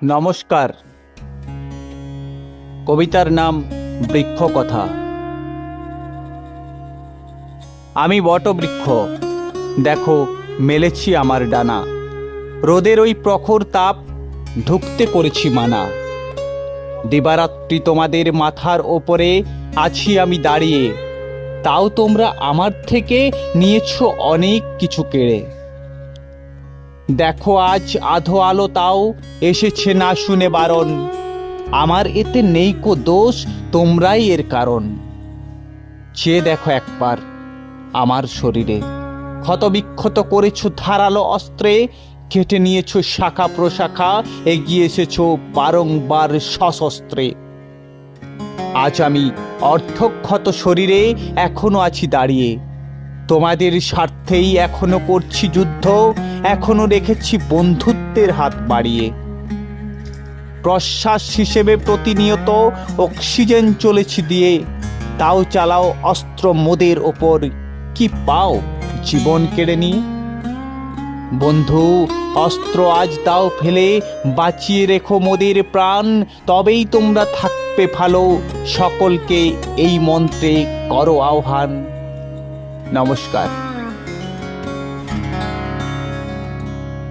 নমস্কার। কবিতার নাম বৃক্ষ কথা আমি বটবৃক্ষ, দেখো মেলেছি আমার ডানা। রোদের ওই প্রখর তাপ ঢুকতে করেছি মানা। দিবারাত্রি তোমাদের মাথার ওপরে আছি আমি দাঁড়িয়ে। তাও তোমরা আমার থেকে নিয়েছো অনেক কিছু কেড়ে। দেখো আজ আধো আলো তাও এসেছে না শুনে বারণ। আমার এতে নেই কো দোষ, তোমরাই এর কারণ। চেয়ে দেখো একবার আমার শরীরে। ক্ষতবিক্ষত করেছ ধারালো অস্ত্রে, কেটে নিয়েছো শাখা প্রশাখা, এগিয়ে এসেছ বারংবার সশস্ত্রে। আজ আমি অর্ধক্ষত শরীরে এখনও আছি দাঁড়িয়ে। তোমাদের স্বার্থেই এখনও করছি যুদ্ধ এখনও রেখেছি বন্ধুত্বের হাত বাড়িয়ে। প্রশ্বাস হিসেবে প্রতিনিয়ত অক্সিজেন চলেছি দিয়ে। তাও চালাও অস্ত্র মোদের ওপর। কি পাও? জীবন কেড়ে নিয়ে বন্ধু, অস্ত্র আজ দাও ফেলে, বাঁচিয়ে রেখো মোদের প্রাণ। তবেই তোমরা থাকবে ভালো। সকলকে এই মন্ত্রে করো আহ্বান। নমস্কার।